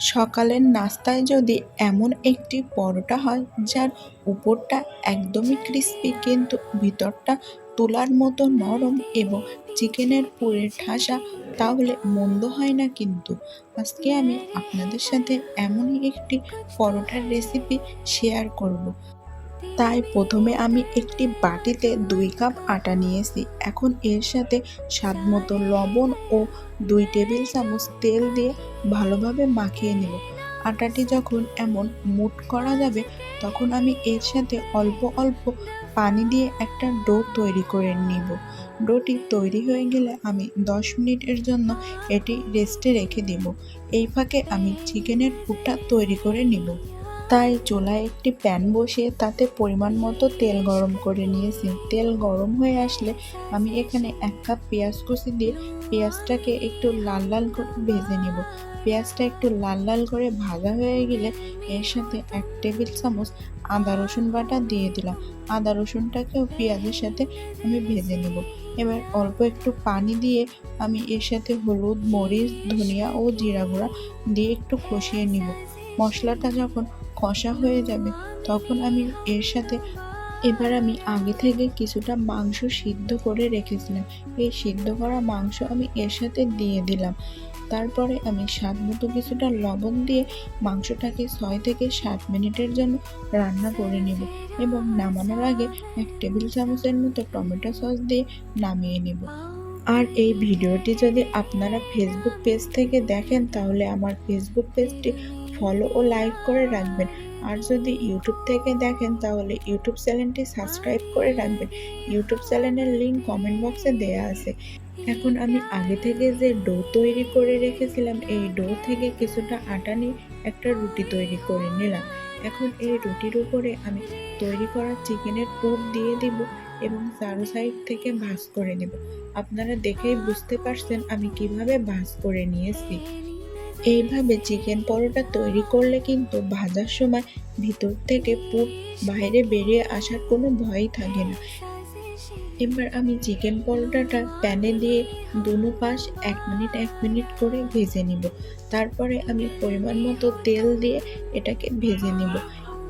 সকালের নাস্তায় যদি এমন একটি পরোটা হয়, যার উপরটা একদমই ক্রিস্পি কিন্তু ভিতরটা তোলার মতো নরম এবং চিকেনের পুরে ঠাসা, তাহলে মন্দ হয় না কিন্তু। আজকে আমি আপনাদের সাথে এমনই একটি পরোটার রেসিপি শেয়ার করব। তাই প্রথমে আমি একটি বাটিতে দুই কাপ আটা নিয়েছি। এখন এর সাথে স্বাদ মতো লবণ ও দুই টেবিল চামচ তেল দিয়ে ভালোভাবে মাখিয়ে নেব। আটাটি যখন এমন মুট করা যাবে, তখন আমি এর সাথে অল্প অল্প পানি দিয়ে একটা ডো তৈরি করে নিব। ডোটি তৈরি হয়ে গেলে আমি দশ মিনিটের জন্য এটি রেস্টে রেখে দেব। এই ফাঁকে আমি চিকেনের পুরটা তৈরি করে নিব। তাই চুলায় একটি প্যান বসিয়ে তাতে পরিমাণ মতো তেল গরম করে নিয়েছি। তেল গরম হয়ে আসলে আমি এখানে এক কাপ পেঁয়াজ কুচি দিয়ে পেঁয়াজটাকে একটু লাল লাল করে ভেজে নেব। পেঁয়াজটা একটু লাল লাল করে ভাজা হয়ে গেলে এর সাথে এক টেবিল চামচ আদা রসুন বাটা দিয়ে দিলাম। আদা রসুনটাকেও পেঁয়াজের সাথে আমি ভেজে নেব। এবার অল্প একটু পানি দিয়ে আমি এর সাথে হলুদ, মরিচ, ধনিয়া ও জিরা গুঁড়া দিয়ে একটু কষিয়ে নিব। মশলাটা যখন কষা হয়ে যাবে। তখন আমি এর সাথে, এবার আমি আগে থেকে কিছুটা মাংস সিদ্ধ করে রেখেছিলাম। এই সিদ্ধ করা মাংস আমি এর সাথে দিয়ে দিলাম। তারপরে আমি স্বাদ মতো কিছুটা লবণ দিয়ে মাংসটাকে ছয় থেকে সাত মিনিটের জন্য রান্না করে নেব এবং নামানোর আগে এক টেবিল চামচের মতো টমেটো সস দিয়ে নামিয়ে নেব। আর এই ভিডিওটি যদি আপনারা ফেসবুক পেজ থেকে দেখেন, তাহলে আমার ফেসবুক পেজটি ফলো ও লাইক করে রাখবেন। আর যদি ইউটিউব থেকে দেখেন, তাহলে ইউটিউব চ্যানেলটি সাবস্ক্রাইব করে রাখবেন। ইউটিউব চ্যানেলের লিঙ্ক কমেন্ট বক্সে দেওয়া আছে। এখন আমি আগে থেকে যে ডো তৈরি করে রেখেছিলাম, এই ডো থেকে কিছুটা আটা নিয়ে একটা রুটি তৈরি করে নিলাম। এখন এই রুটির উপরে আমি তৈরি করা চিকেনের পুর দিয়ে দিব এবং চারো সাইড থেকে ভাজ করে নেব। আপনারা দেখেই বুঝতে পারছেন আমি কীভাবে ভাজ করে নিয়েছি। এইভাবে চিকেন পরোটা তৈরি করলে কিন্তু ভাজার সময় ভিতর থেকে পুর বাইরে বেরিয়ে আসার কোনো ভয়ই থাকে না। এবার আমি চিকেন পরোটাটা প্যানে দিয়ে দুনো পাশ এক মিনিট এক মিনিট করে ভেজে নিব। তারপরে আমি পরিমাণ মতো তেল দিয়ে এটাকে ভেজে নিব।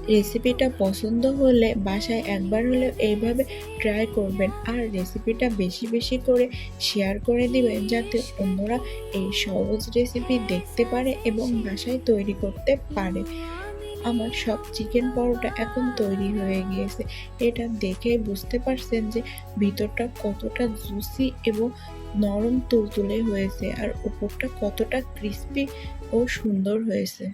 রেসিপিটা পছন্দ হলে বাসায় একবার হলেও এইভাবে ট্রাই করবেন। আর রেসিপিটা বেশি বেশি করে শেয়ার করে দিবেন যাতে অন্যরা এই সহজ রেসিপি দেখতে পারে এবং বাসায় তৈরি করতে পারে। আমার সব চিকেন পরোটা এখন তৈরি হয়ে গিয়েছে। এটা দেখে বুঝতে পারছেন যে ভিতরটা কতটা জুসি এবং নরম তুলতুলে হয়েছে আর উপরটা কতটা ক্রিস্পি ও সুন্দর হয়েছে।